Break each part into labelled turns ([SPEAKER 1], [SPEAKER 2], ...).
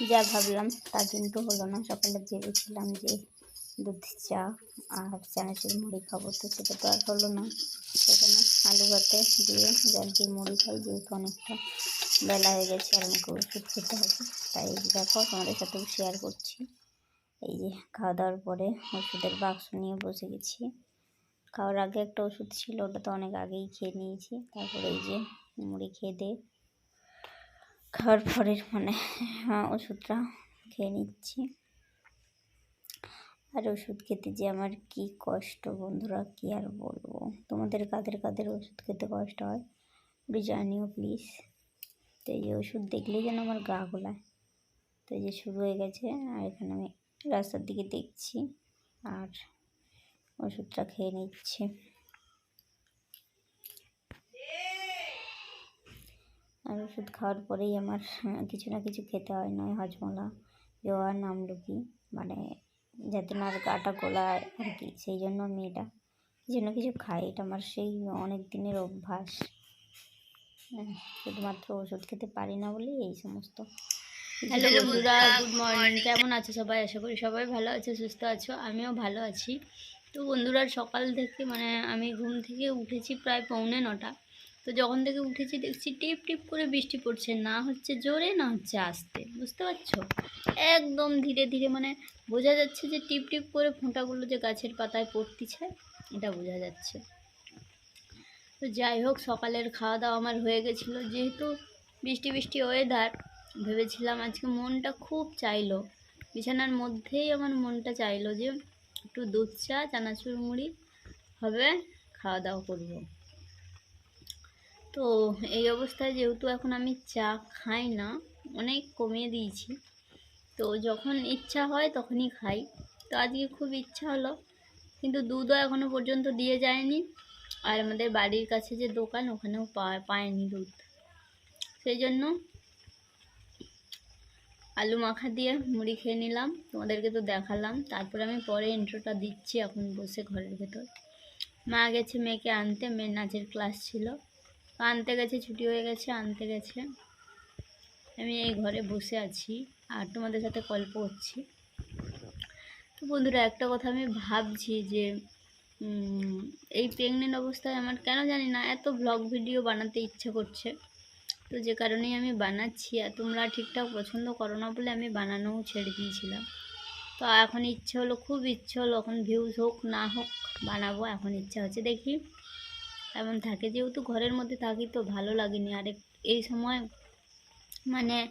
[SPEAKER 1] যা ভাবলাম তা কিন্তু হলো না। সকালে ভেবেছিলাম যে দুধ, চা আর চানাচুর মুড়ি খাব, তো সেটা তো আর হলো না। সেখানে আলু ভাতে দিয়ে জল দিয়ে মুড়ি খাই, যেহেতু অনেকটা বেলা হয়ে গেছে আর আমাকে ওষুধ খেতে হবে। তাই দেখো তোমাদের সাথেও শেয়ার করছি। এই যে খাওয়া দাওয়ার পরে ওষুধের বাক্স নিয়ে বসে গেছি। খাওয়ার আগে একটা ওষুধ ছিল, ওটা তো অনেক আগেই খেয়ে নিয়েছি। তারপরে এই যে মুড়ি খেয়ে দিয়ে খাওয়ার পরে মানে হ্যাঁ, ওষুধটা খেয়ে নিচ্ছি। আর ওষুধ খেতে যে আমার কি কষ্ট বন্ধুরা কি আর বলব? তোমাদের কাদের কাদের ওষুধ খেতে কষ্ট হয়? একটু জানিও প্লিজ তো এই যে ওষুধ দেখলেই যেন আমার গা গোলায়। তো এই যে শুরু হয়ে গেছে আর এখানে আমি রাস্তার দিকে দেখছি আর ওষুধটা খেয়ে নিচ্ছি। আর ওষুধ খাওয়ার পরেই আমার কিছু না কিছু খেতে হয় নয় হজমলা জোয়ার নামলুকি মানে যাতে না আর গাটা গোলায় আর কি সেই জন্য আমি এটা কিছু না কিছু খাই। এটা আমার সেই অনেক দিনের অভ্যাস। হ্যাঁ, শুধুমাত্র ওষুধ খেতে পারি না বলে এই সমস্ত
[SPEAKER 2] হ্যালো বন্ধুরা গুড মর্নিং কেমন আছো সবাই? আশা করি সবাই ভালো আছে সুস্থ আছো আমিও ভালো আছি। তো বন্ধুরা সকাল থেকে মানে আমি ঘুম থেকে উঠেছি প্রায় পৌনে নটা। তো যখন থেকে উঠেছি দেখছি টিপ টিপ করে বৃষ্টি পড়ছে, না হচ্ছে জোরে, না হচ্ছে আস্তে, বুঝতে পারছ? একদম ধীরে ধীরে মানে বোঝা যাচ্ছে যে টিপ টিপ করে ফোঁটাগুলো যে গাছের পাতায় পড়তিছে, এটা বোঝা যাচ্ছে। তো যাই হোক, সকালের খাওয়া দাওয়া আমার হয়ে গেছিল। যেহেতু বৃষ্টি বৃষ্টি ওয়েদার ভেবেছিলাম আজকে মনটা খুব চাইলো। বিছানার মধ্যেই আমার মনটা চাইলো যে একটু দুধ চা, চানাচুর মুড়ি হবে খাওয়া দাওয়া করব। তো এই অবস্থায় যেহেতু এখন আমি চা খাই না, অনেক কমিয়ে দিয়েছি। তো যখন ইচ্ছা হয় তখনই খাই। তো আজকে খুব ইচ্ছা হলো, কিন্তু দুধও এখনও পর্যন্ত দিয়ে যায়নি। আর আমাদের বাড়ির কাছে যে দোকান, ওখানেও পা- পায়নি দুধ। সেই জন্য আলু মাখা দিয়ে মুড়ি খেয়ে নিলাম, তোমাদেরকে তো দেখালাম। তারপরে আমি পরে ইন্ট্রোটা দিচ্ছি এখন বসে ঘরের ভেতর। মা গেছে মেয়েকে আনতে, মেয়ের নাচের ক্লাস ছিল। আনতে গেছে, ছুটি হয়ে গেছে, আনতে গেছে। আমি এই ঘরে বসে আছি আর তোমাদের সাথে গল্প করছি। তো বন্ধুরা, একটা কথা আমি ভাবছি যে এই প্রেগনেন্ট অবস্থায় আমার কেন জানি না, এত ব্লগ ভিডিও বানাতে ইচ্ছে করছে। তো যে কারণেই আমি বানাচ্ছি আর তোমরা ঠিকঠাক পছন্দ করো না বলে আমি বানানোও ছেড়ে দিয়েছিলাম। তো এখন ইচ্ছে হলো, খুব ইচ্ছে হলো, এখন ভিউজ হোক, না হোক, বানাবো, এখন ইচ্ছা হচ্ছে দেখি। এমন থাকে। যেহেতু ঘরের মধ্যে থাকি তো ভালো লাগেনি। আর এই সময় মানে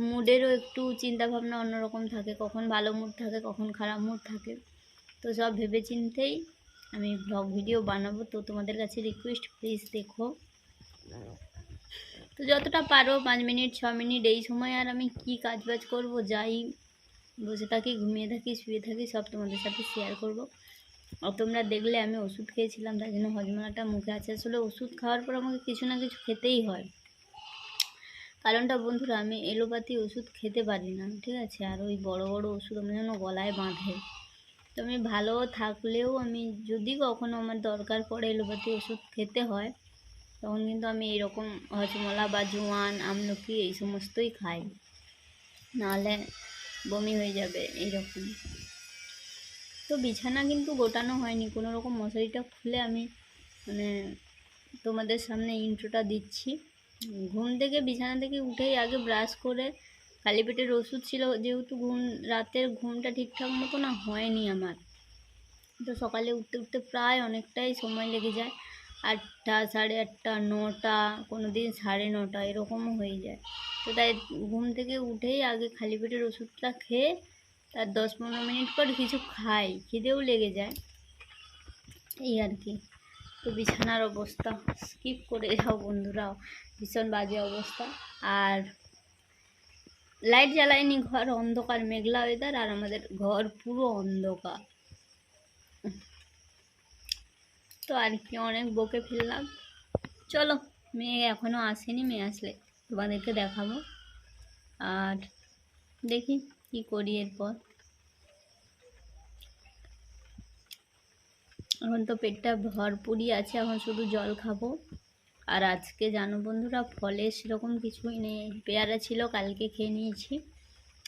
[SPEAKER 2] মুডেরও একটু চিন্তা ভাবনা অন্যরকম থাকে। কখন ভালো মুড থাকে, কখন খারাপ মুড থাকে। তো সব ভেবে চিন্তেই আমি ব্লগ ভিডিও বানাবো। তো তোমাদের কাছে রিকোয়েস্ট প্লিজ দেখো। তো যতটা পারো পাঁচ মিনিট, ছ মিনিট, এই সময় আর আমি কি কাজ বাজ করব, যাই বসে থাকি, ঘুমিয়ে থাকি, শুয়ে থাকি, সব তোমাদের সাথে শেয়ার করব। তোমরা দেখলে আমি ওষুধ খেয়েছিলাম তাই জন্য হজমলাটা মুখে আছে। আসলে ওষুধ খাওয়ার পর আমাকে কিছু না কিছু খেতেই হয়। কারণটা বন্ধুরা, আমি এলোপাতি ওষুধ খেতে পারি না, ঠিক আছে? আর ওই বড় বড় ওষুধ আমার যেন গলায় বাঁধে। তো আমি ভালো থাকলেও আমি যদি কখনো আমার দরকার পড়ে এলোপাতি ওষুধ খেতে হয়, তখন কিন্তু আমি এরকম হজমলা বা জোয়ান, আমলকি এই সমস্তই খাই। নাহলে বমি হয়ে যাবে এইরকম তো বিছানা কিন্তু গোটানো হয়নি। কোনো রকম মশারিটা খুলে আমি মানে তোমাদের সামনে ইন্ট্রোটা দিচ্ছি। ঘুম থেকে, বিছানা থেকে উঠেই আগে ব্রাশ করে খালি পেটের ওষুধ ছিল, যেহেতু ঘুম, রাতের ঘুমটা ঠিকঠাক মতো না হয়নি আমার। তো সকালে উঠতে উঠতে প্রায় অনেকটাই সময় লেগে যায়। আটটা, সাড়ে আটটা, নটা কোনো দিন সাড়ে নটা, এরকমও হয়ে যায়। তো তাই ঘুম থেকে উঠেই আগে খালি পেটের ওষুধটা খেয়ে তার দশ পনেরো মিনিট পর কিছু খাই, খিদেও লেগে যায়। এই আর কি, তো বিছানার অবস্থা। স্কিপ করে যাও বন্ধুরা ভীষণ বাজে অবস্থা। আর লাইট জ্বালায়নি ঘর, অন্ধকার, মেঘলা ওয়েদার আর আমাদের ঘর পুরো অন্ধকার। তো আর কি, অনেক বকে ফেললাম। চলো, মেয়ে এখনও আসেনি, মেয়ে আসলে তোমাদেরকে দেখাবো। আর দেখি কি করি এরপর? এখন তো পেটটা ভরপুরই আছে, এখন শুধু জল খাব। আর আজকে জানো বন্ধুরা, ফলে সেরকম কিছুই নেই। পেয়ারা ছিল, কালকে খেয়ে নিয়েছি।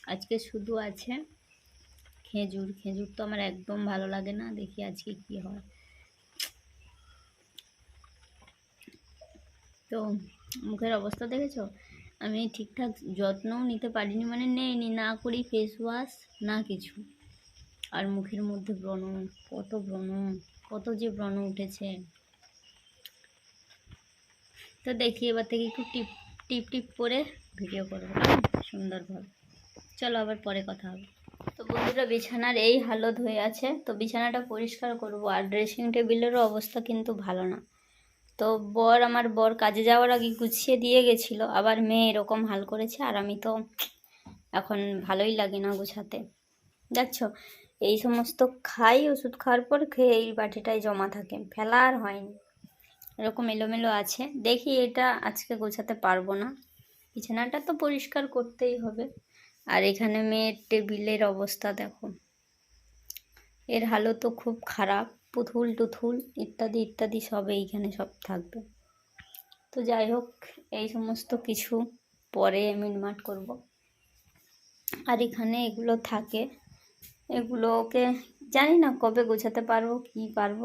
[SPEAKER 2] আজকে শুধু আছে খেজুর। খেজুর তো আমার একদম ভালো লাগে না, দেখি আজকে কি হয়। তো, মুখের অবস্থা দেখেছ? আমি ঠিকঠাক যত্নও নিতে পারিনি মানে নেইনি, না করি ফেস ওয়াশ না কিছু। আর মুখের মধ্যে ব্রণ, কত ব্রণ, কত যে ব্রণ উঠেছে। তো দেখি এবার থেকে একটু টিপ টিপ টিপ করে ভিডিও করব সুন্দরভাবে চলো আবার পরে কথা হবে। তো বন্ধুরা, বিছানার এই হালত হয়ে আছে, তো বিছানাটা পরিষ্কার করব। আর ড্রেসিং টেবিলেরও অবস্থা কিন্তু ভালো না। তো বর আমার বর কাজে যাওয়ার আগে গুছিয়ে দিয়ে গেছিল। আবার মেয়ে এরকম হাল করেছে আর আমি তো এখন ভালোই লাগে না গুছাতে। দেখছ? এই সমস্ত খাই, ওষুধ খাওয়ার পর খেয়ে এই বাটিটায় জমা থাকে। ফেলা আর হয়নি। এরকম এলোমেলো আছে। দেখি এটা আজকে গোছাতে পারব না। বিছানাটা তো পরিষ্কার করতেই হবে। আর এখানে মেয়ের টেবিলের অবস্থা দেখো। এর হালও তো খুব খারাপ। পুতুল টুথুল ইত্যাদি ইত্যাদি সব এইখানে সব থাকবে। তো যাই হোক, এই সমস্ত কিছু পরে মিটমাট করব। আর এখানে এগুলো থাকে। এগুলোকে জানি না কবে গোছাতে পারব, কি পারব।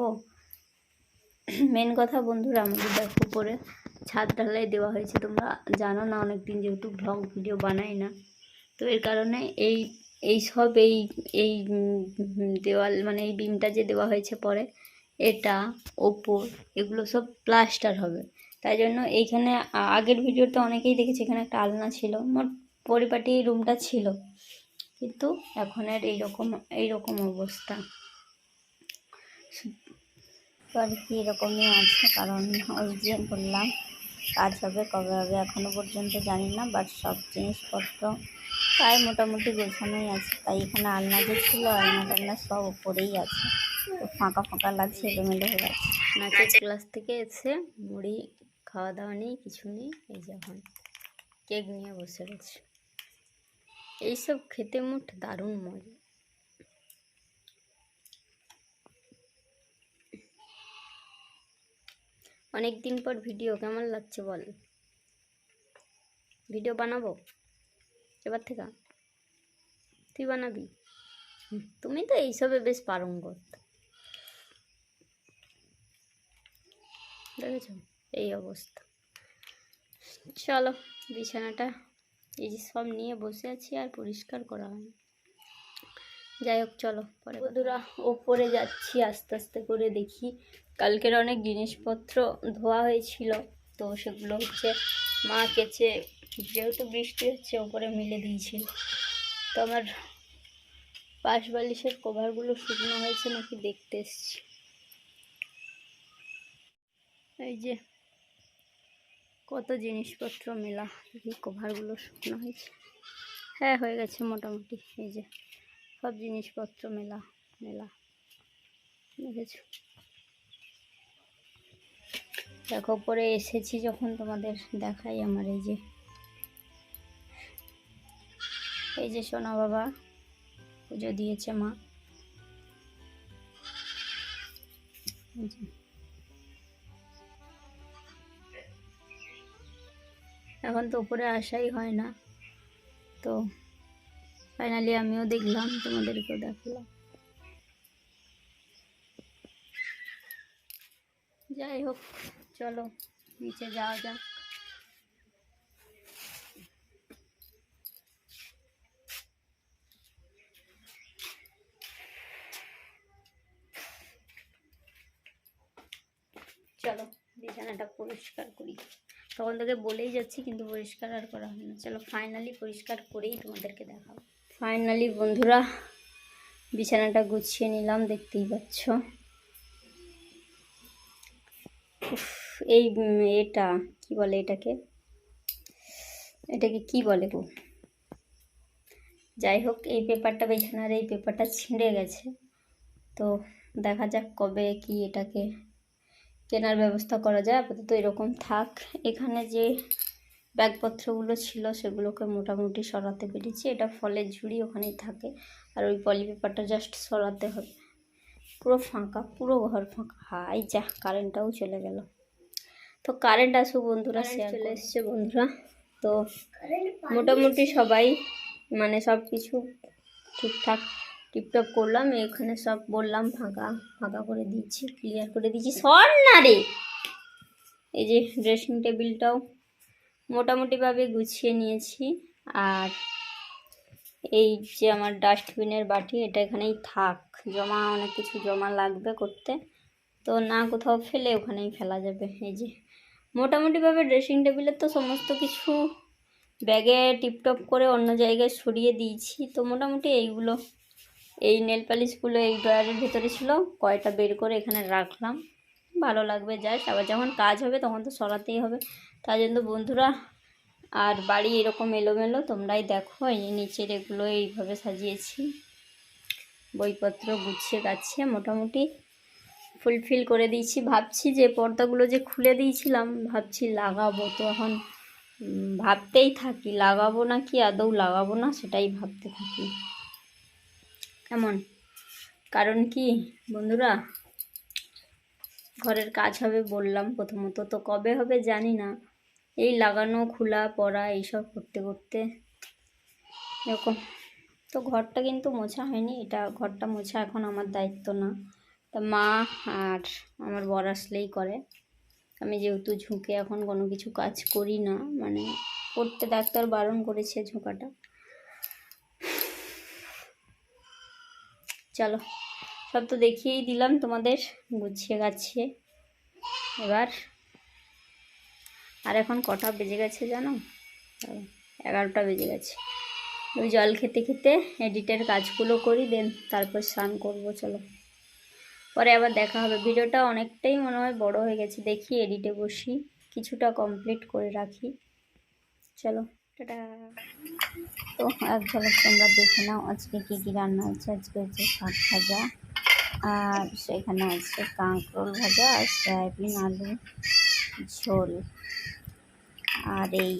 [SPEAKER 2] মেন কথা বন্ধুরা, আমাদের দেখো, উপরে ছাদ ঢালাই দেওয়া হয়েছে। তোমরা জানো না অনেক দিন যেহেতু ব্লগ ভিডিও বানাই না। তো এর কারণে এই এই সব, এই এই দেওয়াল মানে এই বিমটা যে দেওয়া হয়েছে পরে, এটা, ওপর, এগুলো সব প্লাস্টার হবে। তাই জন্য এইখানে আগের ভিডিওতে অনেকেই দেখেছি, এখানে একটা আলনা ছিল, মোট পরিপাটি রুমটা ছিল। কিন্তু এখন আর এইরকম এইরকম অবস্থা।
[SPEAKER 1] আর কি এরকমই আছে, কারণ ওই যে বললাম। কাজ হবে কবে হবে এখনও পর্যন্ত জানি না বাট সব জিনিসপত্র প্রায় মোটামুটি গোছানোই আছে। তাই এখানে আলনা যে ছিল, আলনা টালনা সব উপরেই আছে। তো ফাঁকা ফাঁকা লাগছে, এলোমেলো হয়ে গেছে
[SPEAKER 2] নাচের ক্লাস থেকে এসে মুড়ি খাওয়া দাওয়া নেই, কিছু নেই, এই যে এখন কেক নিয়ে বসে রয়েছে। এইসব খেতে মোট দারুণ মজা। অনেক দিন পর ভিডিও, কেমন লাগছে বল? ভিডিও বানাবো? এবার থেকে তুই বানাবি? তুমি তো এইসবে বেশ পারঙ্গত। দেখেছ? এই অবস্থা। চলো বিছানাটা এই যে সব নিয়ে বসে আছি আর পরিষ্কার করা হয়নি। যাই হোক চলো পরে বন্ধুরা ওপরে যাচ্ছি আস্তে আস্তে করে দেখি। কালকের অনেক জিনিসপত্র ধোয়া হয়েছিল তো সেগুলো হচ্ছে মা কেচে যেহেতু বৃষ্টি হচ্ছে, ওপরে মিলে দিয়েছিল তো আমার পাশ বালিশের কভারগুলো শুকনো হয়েছে নাকি দেখতে এসছি। এই যে কত জিনিসপত্র মেলা, এই কভারগুলো শুকনো হয়েছে। হ্যাঁ হয়ে গেছে মোটামুটি, এই যে সব জিনিসপত্র মেলা মেলা, দেখেছ? দেখো পরে এসেছি যখন তোমাদের দেখাই আমার, এই যে এই যে সোনা বাবা, পুজো দিয়েছে মা। এখন তো উপরে আসাই হয় না। তো ফাইনালি আমিও দেখলাম, তোমাদেরকেও দেখালাম। যাই হোক, চলো, নিচে যাওয়া যাক চলো বিছানাটা পরিষ্কার করি। তখন তোকে বলেই যাচ্ছি, কিন্তু পরিষ্কার আর করা হয় না। চলো ফাইনালি পরিষ্কার করেই তোমাদেরকে দেখাবো। ফাইনালি বন্ধুরা, বিছানাটা গুছিয়ে নিলাম, দেখতেই পাচ্ছ। এই এটা, কি বলে এটাকে? এটাকে কি বলে গো? যাই হোক, এই পেপারটা, বিছানার এই পেপারটা ছিঁড়ে গেছে। তো দেখা যাক কবে কি এটাকে কেনার ব্যবস্থা করা যায়। আপাতত এরকম থাক। এখানে যে ব্যাগপত্রগুলো ছিল সেগুলোকে মোটামুটি সরাতে পেরেছি। এটা ফলের ঝুড়ি ওখানেই থাকে। আর ওই পলি পেপারটা জাস্ট সরাতে হবে। পুরো ফাঁকা পুরো ঘর ফাঁকা। হাই যা কারেন্টটাও চলে গেল। তো কারেন্ট আসুক বন্ধুরা শেয়ার চলে এসছে বন্ধুরা। তো মোটামুটি সবাই মানে সব কিছু ঠিকঠাক টিপটপ করলাম, এখানে সব বললাম, ফাঁকা ফাঁকা করে দিচ্ছি ক্লিয়ার করে দিচ্ছি সর না রে! এই যে ড্রেসিং টেবিলটাও মোটামুটিভাবে গুছিয়ে নিয়েছি। আর এই যে আমার ডাস্টবিনের বাটি, এটা এখানেই থাক। জমা, অনেক কিছু জমা লাগবে করতে। তো না কোথাও ফেলে, ওখানেই ফেলা যাবে। এই যে মোটামুটিভাবে ড্রেসিং টেবিলের তো সমস্ত কিছু ব্যাগে টিপটপ করে অন্য জায়গায় সরিয়ে দিয়েছি। তো মোটামুটি এইগুলো এই নেল পালিশগুলো এই ড্রয়ারের ভিতরে ছিল, কয়টা বের করে এখানে রাখলাম। ভালো লাগবে জাস্ট আবার যখন কাজ হবে তখন তো সরাতেই হবে। তার জন্য বন্ধুরা, আর বাড়ি এরকম এলোমেলো, তোমরাই দেখো, এই নিচের এগুলো এইভাবে সাজিয়েছি। বইপত্র গুছিয়ে গাছিয়ে মোটামুটি ফুলফিল করে দিয়েছি। ভাবছি যে পর্দাগুলো যে খুলে দিয়েছিলাম, ভাবছি লাগাবো তো এখন। ভাবতেই থাকি, লাগাবো না কি আদৌ লাগাবো না, সেটাই ভাবতে থাকি। কেমন? কারণ কি বন্ধুরা? ঘরের কাজ হবে বললাম প্রথমত। তো কবে হবে জানি না। এই লাগানো, খোলা, পড়া এইসব করতে করতে। এরকম। তো ঘরটা কিন্তু মোছা হয়নি। এটা ঘরটা মোছা এখন আমার দায়িত্ব না। তা মা আর আমার বর আসলেই করে। আমি যেহেতু ঝুঁকে এখন কোনো কিছু কাজ করি না মানে করতে ডাক্তার বারণ করেছে ঝোঁকাটা। চলো, সব তো দেখিয়েই দিলাম তোমাদের, গুছিয়ে গাছিয়ে। এবার, আর এখন কটা বেজে গেছে জানো? এগারোটা বেজে গেছে। ওই জল খেতে খেতে এডিটের কাজগুলো করি, দেন তারপর স্নান করব, চলো। পরে আবার দেখা হবে। ভিডিওটা অনেকটাই মনে হয় বড় হয়ে গেছে। দেখি এডিটে বসি, কিছুটা কমপ্লিট করে রাখি। চলো। তো এক ঝলক তোমরা দেখে নাও আজকে কী কী রান্না হচ্ছে আজকে হচ্ছে শাক ভাজা আর সেখানে আছে কাঁকরোল ভাজা আর সয়াবিন আলু ঝোল। আর এই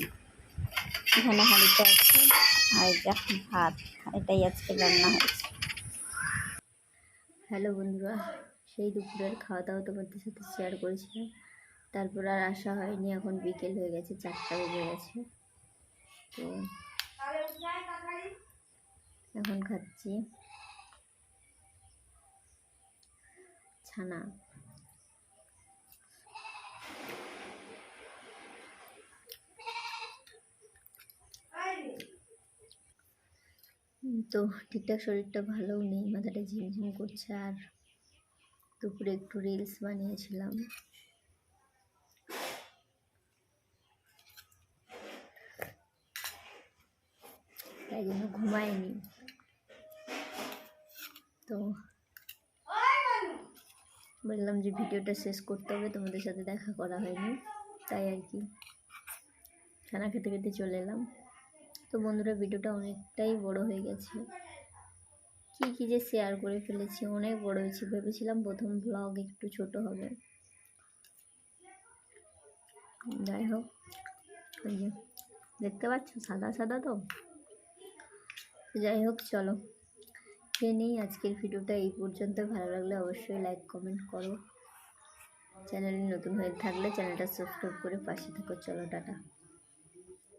[SPEAKER 2] এখানে হাঁড়িতে আছে আর এটা ভাত এটাই আজকে রান্না হয়েছে। হ্যালো বন্ধুরা সেই দুপুরের খাওয়া দাওয়া তোমাদের সাথে শেয়ার করেছিলাম। তারপর আর আসা হয়নি এখন বিকেল হয়ে গেছে চারটা বেজে গেছে। তো এখন খাচ্ছি। ছানা। তো ঠিকঠাক শরীরটা ভালোও নেই মাথাটা ঝিমঝিম করছে আর দুপুরে একটু রিলস বানিয়েছিলাম। তাই জন্য ঘুমায়নি তো বললাম যে ভিডিওটা শেষ করতে হবে, তোমাদের সাথে দেখা করা হয়নি, তাই আর কি। খানা খেতে খেতে চলে এলাম। তো বন্ধুরা, ভিডিওটা অনেকটাই বড় হয়ে গেছে। কী কী যে শেয়ার করে ফেলেছি, অনেক বড় হয়েছে। ভেবেছিলাম প্রথম ব্লগ একটু ছোট হবে। যাই হোক দেখতে পাচ্ছ? সাদা সাদা তো? যাই হোক, চলো। সে নেই আজকের ভিডিওটা এই পর্যন্ত। ভালো লাগলে অবশ্যই লাইক কমেন্ট করো। চ্যানেলে নতুন হয়ে থাকলে চ্যানেলটা সাবস্ক্রাইব করে পাশে থাকো। চলো, টাটা।